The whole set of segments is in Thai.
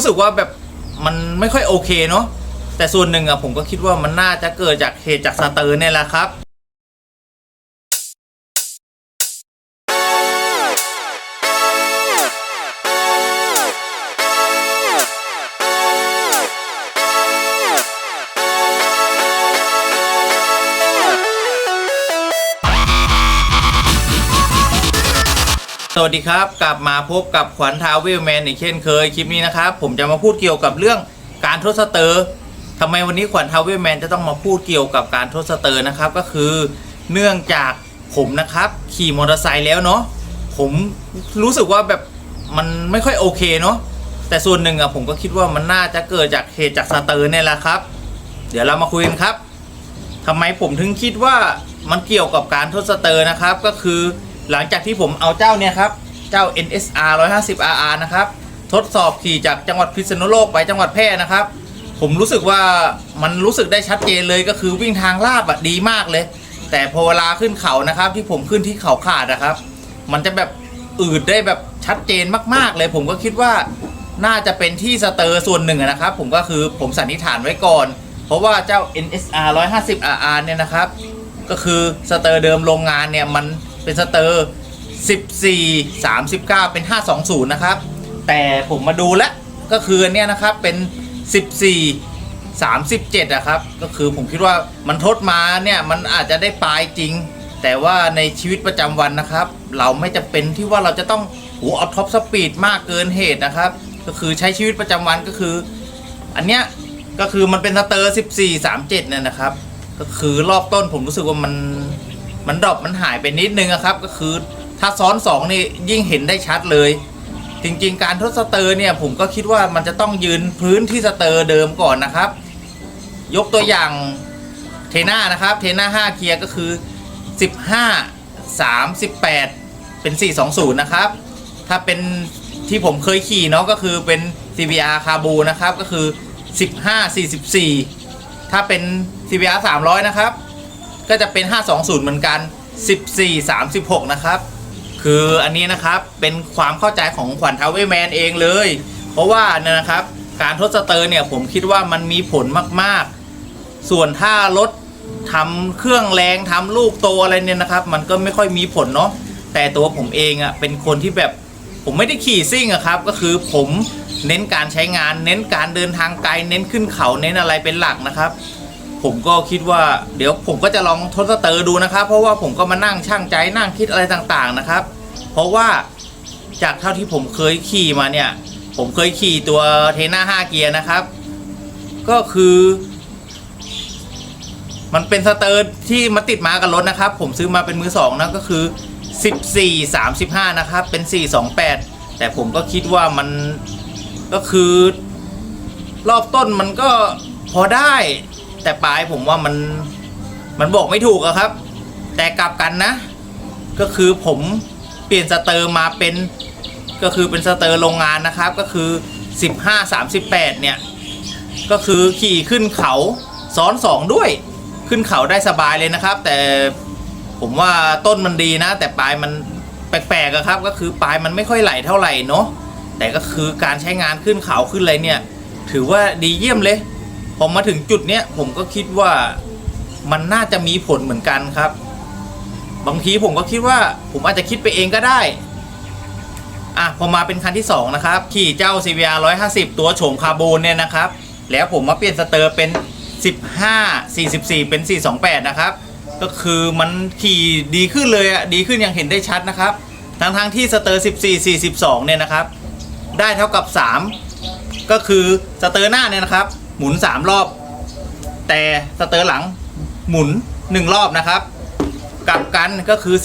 รู้สึกว่าแบบมันไม่ค่อยโอเคเนาะแต่ส่วนหนึ่งอะผมก็คิดว่ามันน่าจะเกิดจากเหตุจากสเตอร์เนี่ยแหละครับ วัสดีครับ กลับมาพบกับขวัญทาวเวลแมนอีกเช่นเคย คลิปนี้นะครับ ผมจะมาพูดเกี่ยวกับเรื่องการทดสเตอร์ทำไมวันนี้ขวัญทาวเวลแมนจะต้องมาพูดเกี่ยวกับการทดสเตอร์นะครับ ก็คือเนื่องจากผมนะครับ ขี่มอเตอร์ไซค์แล้วเนาะผมรู้สึกว่าแบบมันไม่ค่อยโอเคเนาะแต่ส่วนหนึ่งอะผมก็คิดว่ามันน่าจะเกิดจากเหตุจากสเตอร์เนี่ยแหละครับ เดี๋ยวเรามาคุยกันครับทำไมผมถึงคิดว่ามันเกี่ยวกับการทดสเตอร์นะครับก็คือ หลังจากที่ผมเอาเจ้าเนี่ยครับ เจ้า NSR 150 RR นะครับ ทดสอบขี่จากจังหวัดพิษณุโลกไปจังหวัดแพร่นะครับ ผมรู้สึกว่ามันรู้สึกได้ชัดเจนเลยก็คือวิ่งทางลาดอะดีมากเลย แต่พอเวลาขึ้นเขานะครับ ที่ผมขึ้นที่เขาขาดนะครับ มันจะแบบอืดได้แบบชัดเจนมากๆเลย ผมก็คิดว่าน่าจะเป็นที่สเตอร์ส่วนหนึ่งนะครับ ผมก็คือผมสันนิษฐานไว้ก่อน เพราะว่าเจ้า NSR 150 RR เนี่ยนะครับ ก็คือสเตอร์เดิมโรงงานเนี่ยมัน เป็นสเตอร์ 14 39 เป็น 520 นะครับ แต่ผมมาดูแล้วก็คือเนี้ยนะครับเป็น 14 37อะครับก็คือผมคิดว่ามันทดมาเนี่ยมันอาจจะได้ปลายจริง แต่ว่าในชีวิตประจำวันนะครับ เราไม่จำเป็นที่ว่าเราจะต้องโหเอาท็อปสปีดมากเกินเหตุนะครับ ก็คือใช้ชีวิตประจำวันก็คือ อันเนี้ยก็คือมันเป็นสเตอร์ 14 37เนี่ยนะครับ ก็คือรอบต้นผมรู้สึกว่ามัน มันดรอปมันหายไปนิดนึงอะครับ ก็คือถ้าซ้อน2นี่ยิ่งเห็นได้ชัดเลย จริงๆ การทดสเตอร์เนี่ยผมก็คิดว่ามันจะต้องยืนพื้นที่สเตอร์เดิมก่อนนะครับ ยกตัวอย่างเทน่านะครับเทน่า5เกียร์ก็คือ 15 38 เป็น 420 นะครับ ถ้าเป็นที่ผมเคยขี่เนาะก็คือเป็น CBR คาบูนะครับก็คือ 15 44 ถ้าเป็น CBR 300 นะครับ ก็จะเป็น 520 เหมือนกัน 14 36 นะครับ คืออันนี้นะครับเป็นความเข้าใจของขวัญทาวเวแมนเองเลย เพราะว่าเนี่ยนะครับการทดสเตอร์เนี่ยผมคิดว่ามันมีผลมากๆ ส่วนถ้ารถทำเครื่องแรงทำลูกโตอะไรเนี่ยนะครับ มันก็ไม่ค่อยมีผลเนาะแต่ตัวผมเองอะ่ะเป็นคนที่แบบผมไม่ได้ขี่ซิ่งอะครับ ก็คือผมเน้นการใช้งาน เน้นการเดินทางไกล เน้นขึ้นเขาเน้นอะไรเป็นหลักนะครับ ผมก็คิดว่าเดี๋ยวผมก็จะลองทดสเตอร์ดูนะครับ เพราะว่าผมก็มานั่งช่างใจนั่งคิดอะไรต่างๆนะครับ เพราะว่าจากเท่าที่ผมเคยขี่มาเนี่ย ผมเคยขี่ตัวเทน่า5เกียร์นะครับ ก็คือ มันเป็นสเตอร์ที่มาติดมากับรถนะครับ ผมซื้อมาเป็นมือสองนะก็คือ 14 35 นะครับ เป็น 428 แต่ผมก็คิดว่ามันก็คือ รอบต้นมันก็พอได้ แต่ปลายผมว่ามันมันบอกไม่ถูกอะครับ แต่กลับกันนะ ก็คือผมเปลี่ยนสเตอร์มาเป็นก็คือเป็นสเตอร์โรงงานนะครับ ก็คือ 15 38 เนี่ย ก็คือขี่ขึ้นเขาซ้อนสองด้วย ขึ้นเขาได้สบายเลยนะครับ แต่ผมว่าต้นมันดีนะ แต่ปลายมันแปลกๆอะครับ ก็คือปลายมันไม่ค่อยไหลเท่าไหร่เนาะแต่ก็คือการใช้งานขึ้นเขาขึ้นอะไรเนี่ย ถือว่าดีเยี่ยมเลย พอมาถึงจุดเนี้ยผมก็คิดว่ามันน่าจะมีผลเหมือนกันครับ บางทีผมก็คิดว่า ผมอาจจะคิดไปเองก็ได้ อะพอมาเป็นคันที่ 2 นะครับ ขี่เจ้า CBR 150 ตัวโฉมคาร์บูนเนี่ยนะครับ แล้วผมมาเปลี่ยนสเตอร์เป็น 15 44 เป็น 428 นะครับ ก็คือมันขี่ดีขึ้นเลยอะดีขึ้นอย่างเห็นได้ชัดนะครับทั้งทั้งที่สเตอร์ 14 42 เนี่ยนะครับ ได้เท่ากับ 3 ก็คือสเตอร์หน้าเนี่ยนะครับ หมุน3รอบ แต่สเตอร์หลังหมุน1รอบนะครับ กลับกันก็คือ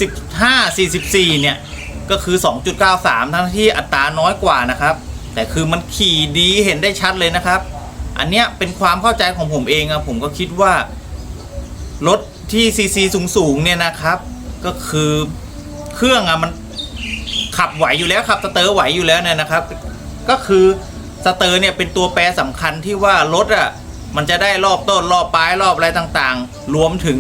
15 44 เนี่ย ก็คือ 2.93 ทั้งที่อัตราน้อยกว่านะครับ แต่คือมันขี่ดีเห็นได้ชัดเลยนะครับ อันเนี้ยเป็นความเข้าใจของผมเองอะผมก็คิดว่า รถที่ซีซีสูงๆเนี่ยนะครับ ก็คือเครื่องอะมันขับไหวอยู่แล้วขับสเตอร์ไหวอยู่แล้วเนี่ยนะครับ ก็คือ สเตอร์เนี่ยเป็นตัวแปรสำคัญที่ว่ารถอะมันจะได้รอบต้นรอบปลายรอบอะไรต่างๆ รวมถึง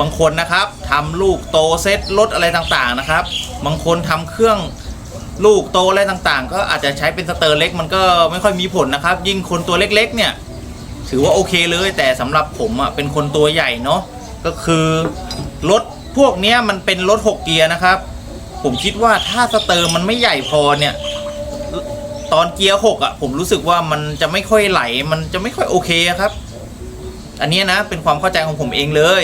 บางคนนะครับทำลูกโตเซ็ตรถอะไรต่างๆนะครับ บางคนทำเครื่องลูกโตอะไรต่างๆ ก็อาจจะใช้เป็นสเตอร์เล็ก มันก็ไม่ค่อยมีผลนะครับ ยิ่งคนตัวเล็กๆ เนี่ย ถือว่าโอเคเลย แต่สำหรับผมอะเป็นคนตัวใหญ่เนาะก็คือรถพวกนี้มันเป็นรถหกเกียร์นะครับ ผมคิดว่าถ้าสเตอร์มันไม่ใหญ่พอเนี่ย ตอนเกียร์หกอะผมรู้สึกว่ามันจะไม่ค่อยไหล มันจะไม่ค่อยโอเคครับ อันนี้นะเป็นความเข้าใจของผมเองเลย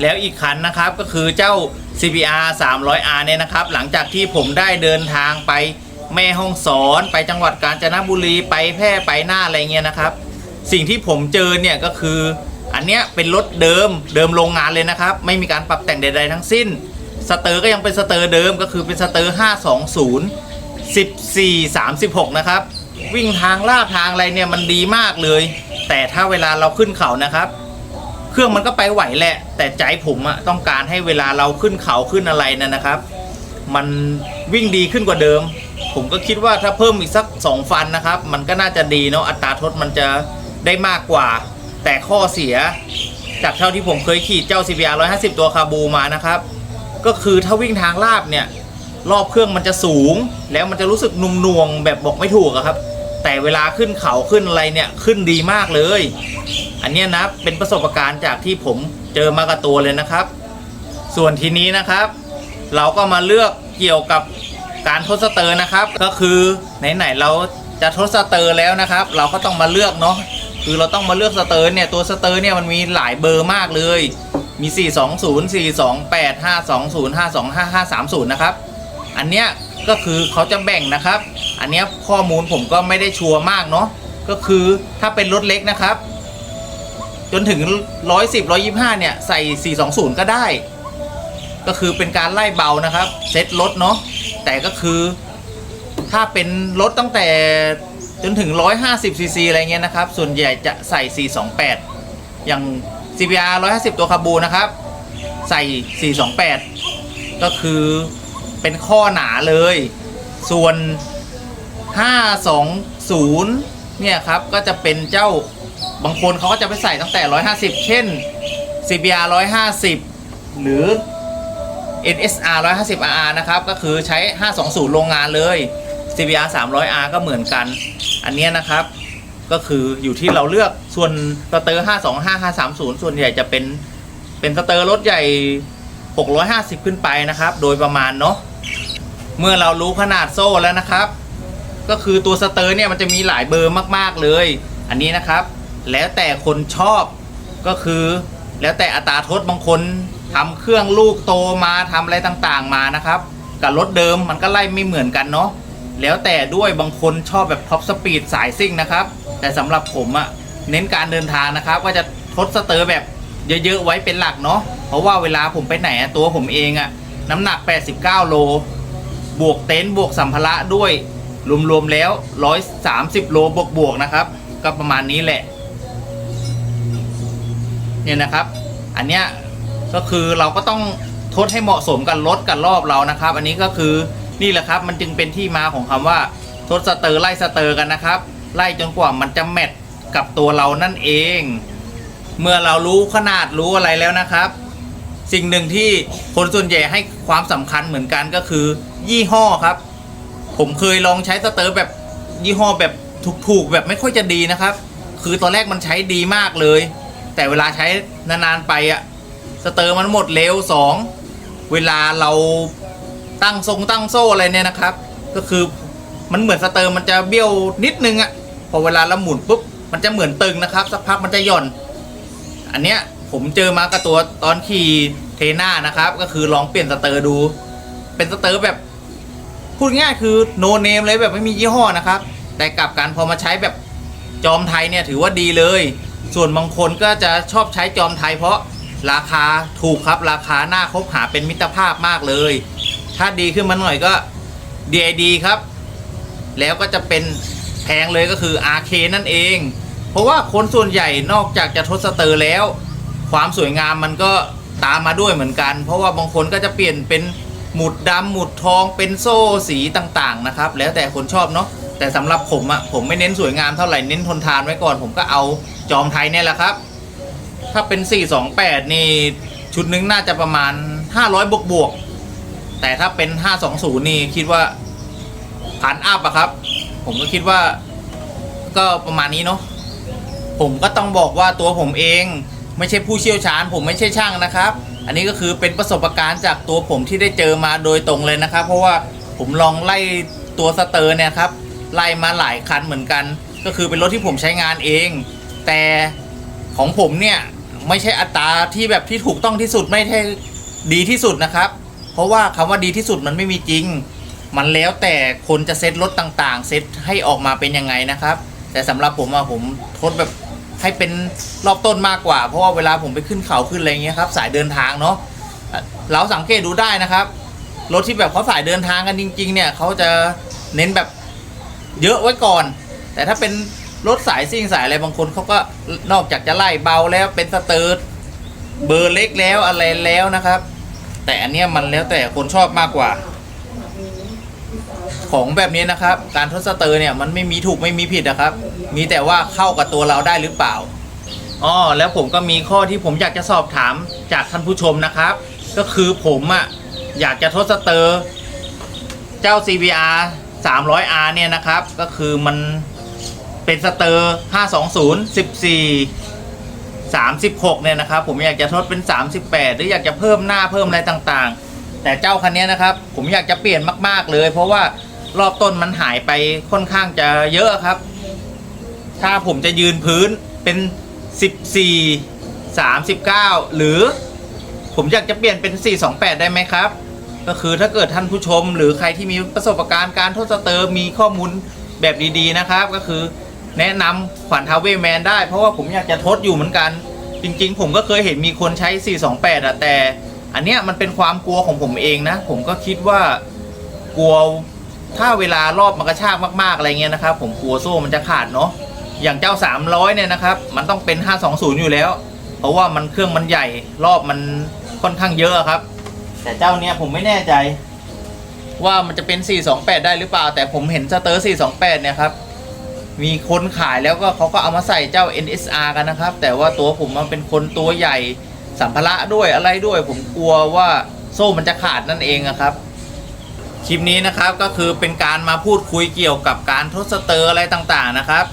แล้วอีกคันนะครับก็คือเจ้า CBR 300R เนี่ยนะครับ หลังจากที่ผมได้เดินทางไปแม่ห้องสอนไปจังหวัดกาญจนบุรีไปแพร่ไปหน้าอะไรเงี้ยนะครับ สิ่งที่ผมเจอเนี่ยก็คือ อันเนี้ยเป็นรถเดิมเดิมโรงงานเลยนะครับ ไม่มีการปรับแต่งใด ๆ ทั้งสิ้นสเตอร์ก็ยังเป็นสเตอร์เดิมก็คือเป็นสเตอร์520 14 36 นะครับ วิ่งทางลาดทางอะไรเนี่ยมันดีมากเลย แต่ถ้าเวลาเราขึ้นเขานะครับ เครื่องมันก็ไปไหวแหละ แต่ใจผมอะต้องการให้เวลาเราขึ้นเขาขึ้นอะไรนั่นนะครับ มันวิ่งดีขึ้นกว่าเดิม ผมก็คิดว่าถ้าเพิ่มอีกสัก 2 ฟันนะครับ มันก็น่าจะดีเนาะอัตราทดมันจะได้มากกว่า แต่ข้อเสียจากเท่าที่ผมเคยขี่เจ้า CBR 150 ตัวคาบูมานะครับ ก็คือถ้าวิ่งทางลาบเนี่ย รอบเครื่องมันจะสูง แล้วมันจะรู้สึกนุ่มนวงแบบบอกไม่ถูกอะครับ แต่เวลาขึ้นเขาขึ้นอะไรเนี่ยขึ้นดีมากเลย อันนี้นะเป็นประสบการณ์จากที่ผมเจอมากับตัวเลยนะครับ ส่วนทีนี้นะครับ เราก็มาเลือกเกี่ยวกับการทดสเตอร์นะครับ ก็คือไหนๆเราจะทดสเตอร์แล้วนะครับ เราก็ต้องมาเลือกเนาะคือเราต้องมาเลือกสเตอร์เนี่ยตัวสเตอร์เนี่ยมันมีหลายเบอร์มากเลยมี 420 428 520 525 530 นะครับ อันเนี้ยก็คือเขาจะแบ่งนะครับ อันเนี้ยข้อมูลผมก็ไม่ได้ชัวร์มากเนาะก็คือถ้าเป็นรถเล็กนะครับ จนถึง 110 125 เนี่ย ใส่ 420 ก็ได้ ก็คือเป็นการไล่เบานะครับ เซ็ตรถเนาะแต่ก็คือ ถ้าเป็นรถตั้งแต่จนถึง 150ซีซีอะไรเงี้ยนะครับ ส่วนใหญ่จะใส่ 428 อย่าง CBR 150 ตัวคาบูนะครับ ใส่ 428 ก็คือ เป็นข้อหนาเลย ส่วน 520 เนี่ยครับ ก็จะเป็นเจ้าบางคนเขาก็จะไปใส่ตั้งแต่ 150 เช่น CBR 150 หรือ NSR 150RR นะครับ ก็คือใช้ 520 โรงงานเลย CBR 300R ก็เหมือนกัน อันเนี้ยนะครับ ก็คืออยู่ที่เราเลือกส่วนสเตอร์ 525 530 ส่วนใหญ่จะเป็นเป็นสเตอร์รถใหญ่ 650 ขึ้นไปนะครับ โดยประมาณเนาะ เมื่อเรารู้ขนาดโซ่แล้วนะครับ ก็คือตัวสเตอร์เนี่ยมันจะมีหลายเบอร์มากๆเลย อันนี้นะครับ แล้วแต่คนชอบก็คือ แล้วแต่อัตราทดบางคนทำเครื่องลูกโตมาทำอะไรต่างๆมานะครับ กับรถเดิมมันก็ไล่ไม่เหมือนกันเนาะแล้วแต่ด้วยบางคนชอบแบบท็อปสปีดสายซิ่งนะครับ แต่สำหรับผมอะเน้นการเดินทางนะครับ ว่าจะทดสเตอร์แบบเยอะๆไว้เป็นหลักเนาะเพราะว่าเวลาผมไปไหนตัวผมเองอะน้ำหนัก 89 โล บวกเต็นท์บวกสัมภาระด้วยรวมๆแล้ว 130 โลบวกบวกๆนะครับ ก็ประมาณนี้แหละ เนี่ยนะครับ อันเนี้ยก็คือเราก็ต้องทดให้เหมาะสมกับรถกับรอบเรานะครับ อันนี้ก็คือนี่แหละครับ มันจึงเป็นที่มาของคำว่าทดสเตอร์ไล่สเตอร์กันนะครับ ไล่จนกว่ามันจะแมทกับตัวเรานั่นเอง เมื่อเรารู้ขนาดรู้อะไรแล้วนะครับ สิ่งหนึ่งที่คนส่วนใหญ่ให้ความสำคัญเหมือนกันก็คือ ยี่ห้อครับ ผมเคยลองใช้สเตอร์แบบยี่ห้อแบบถูกๆ แบบไม่ค่อยจะดีนะครับ คือตอนแรกมันใช้ดีมากเลย แต่เวลาใช้นานๆไปอะสเตอร์มันหมดเร็วสองเวลาเราตั้งทรงตั้งโซ่อะไรเนี่ยนะครับ ก็คือมันเหมือนสเตอร์มันจะเบี้ยวนิดนึงอะพอเวลาเราหมุนปุ๊บมันจะเหมือนตึงนะครับ สักพักมันจะหย่อน อันเนี้ย ผมเจอมากับตัวตอนขี่เทน่านะครับ ก็คือลองเปลี่ยนสเตอร์ดู เป็นสเตอร์แบบพูดง่ายคือโนเนมเลยแบบไม่มียี่ห้อนะครับ แต่กลับกันพอมาใช้แบบจอมไทยเนี่ยถือว่าดีเลย ส่วนบางคนก็จะชอบใช้จอมไทย เพราะราคาถูกครับราคาหน้าคบหาเป็นมิตรภาพมากเลย ถ้าดีขึ้นมาหน่อยก็ DID ครับ แล้วก็จะเป็นแพงเลยก็คือ RK นั่นเอง เพราะว่าคนส่วนใหญ่นอกจากจะทดสเตอร์แล้ว ความสวยงามมันก็ตามมาด้วยเหมือนกัน เพราะว่าบางคนก็จะเปลี่ยนเป็นหมุดดำหมุดทองเป็นโซ่สีต่างๆนะครับ แล้วแต่คนชอบเนาะแต่สำหรับผมอะผมไม่เน้นสวยงามเท่าไหร่เน้นทนทานไว้ก่อน ผมก็เอาจอมไทยเนี่ยแหละครับ ถ้าเป็น 428 นี่ชุดนึงน่าจะประมาณ 500 บวกบวกๆแต่ถ้าเป็น 520 นี่คิดว่าพันอัพอะครับ ผมก็คิดว่าก็ประมาณนี้เนาะผมก็ต้องบอกว่าตัวผมเอง ไม่ใช่ผู้เชี่ยวชาญ ผมไม่ใช่ช่างนะครับ อันนี้ก็คือเป็นประสบการณ์จากตัวผมที่ได้เจอมาโดยตรงเลยนะครับ เพราะว่าผมลองไล่ตัวสเตอร์เนี่ยครับไล่มาหลายคันเหมือนกัน ก็คือเป็นรถที่ผมใช้งานเอง แต่ของผมเนี่ยไม่ใช่อัตราที่แบบที่ถูกต้องที่สุดไม่ใช่ดีที่สุดนะครับ เพราะว่าคำว่าดีที่สุดมันไม่มีจริง มันแล้วแต่คนจะเซตรถต่างๆ เซตให้ออกมาเป็นยังไงนะครับ แต่สำหรับผมอะผมทดแบบ ให้เป็นรอบต้นมากกว่า เพราะว่าเวลาผมไปขึ้นเขาขึ้นอะไรเงี้ยครับ สายเดินทางเนาะเราสังเกตดูได้นะครับ รถที่แบบเขาสายเดินทางกันจริง ๆ เนี่ยเขาจะเน้นแบบเยอะไว้ก่อน แต่ถ้าเป็นรถสายซิ่งสายอะไรบางคนเขาก็นอกจากจะไล่เบาแล้วเป็นสเตอร์เบอร์เล็กแล้วอะไรแล้วนะครับ แต่อันเนี้ยมันแล้วแต่คนชอบมากกว่า ของแบบนี้นะครับ การทดสเตอร์เนี่ยมันไม่มีถูกไม่มีผิดนะครับ มีแต่ว่าเข้ากับตัวเราได้หรือเปล่าอ๋อแล้วผมก็มีข้อที่ผมอยากจะสอบถามจากท่านผู้ชมนะครับ ก็คือผมอะ่ะอยากจะทดสเตอร์เจ้า CBR 300R เนี่ยนะครับ ก็คือมันเป็นสเตอร์ 520 14 36 เนี่ยนะครับ ผมอยากจะทดเป็น 38 หรืออยากจะเพิ่มหน้าเพิ่มอะไรต่างๆ แต่เจ้าคันนี้นะครับ ผมอยากจะเปลี่ยนมาก ๆ เลย เพราะว่า รอบต้นมันหายไปค่อนข้างจะเยอะครับ ถ้าผมจะยืนพื้นเป็น 14 39 หรือผมอยากจะเปลี่ยนเป็น 428 ได้ไหมครับ ก็คือถ้าเกิดท่านผู้ชม หรือใครที่มีประสบการณ์การทดสเตอร์มีข้อมูลแบบดีๆนะครับ ก็คือแนะนำขวัญทาวเวแมนได้ เพราะว่าผมอยากจะทดอยู่เหมือนกัน จริงๆ ผมก็เคยเห็นมีคนใช้ 428อะแต่ อันเนี้ยมันเป็นความกลัวของผมเองนะ ผมก็คิดว่ากลัว ถ้าเวลารอบมันกระชากมากๆอะไรเงี้ยนะครับผมกลัวโซ่มันจะขาดเนาะอย่างเจ้า 300 เนี่ยนะครับ มันต้องเป็น 520 อยู่แล้ว เพราะว่ามันเครื่องมันใหญ่รอบมันค่อนข้างเยอะครับ แต่เจ้าเนี้ยผมไม่แน่ใจ ว่ามันจะเป็น 428 ได้หรือเปล่า แต่ผมเห็นสเตอร์ 428 เนี่ยครับมีคนขายแล้วก็เขาก็เอามาใส่เจ้า NSR กันนะครับ แต่ว่าตัวผมมันเป็นคนตัวใหญ่สัมภาระด้วยอะไรด้วย ผมกลัวว่าโซ่มันจะขาดนั่นเองอะครับ คลิปนี้นะครับก็คือเป็นการมาพูดคุยเกี่ยวกับการทดสเตอร์อะไรต่างๆนะครับ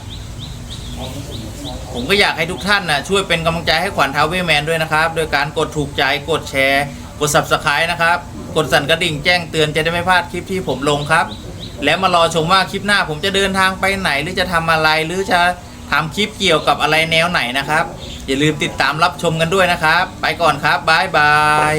ผมก็อยากให้ทุกท่านนะช่วยเป็นกำลังใจให้ขวัญทาวเวแมนด้วยนะครับ โดยการกดถูกใจกดแชร์ กด subscribe นะครับ กดสั่นกระดิ่งแจ้งเตือนจะได้ไม่พลาดคลิปที่ผมลงครับ แล้วมารอชมว่าคลิปหน้าผมจะเดินทางไปไหน หรือจะทำอะไรหรือจะทำคลิปเกี่ยวกับอะไรแนวไหนนะครับ อย่าลืมติดตามรับชมกันด้วยนะครับ ไปก่อนครับบ๊ายบาย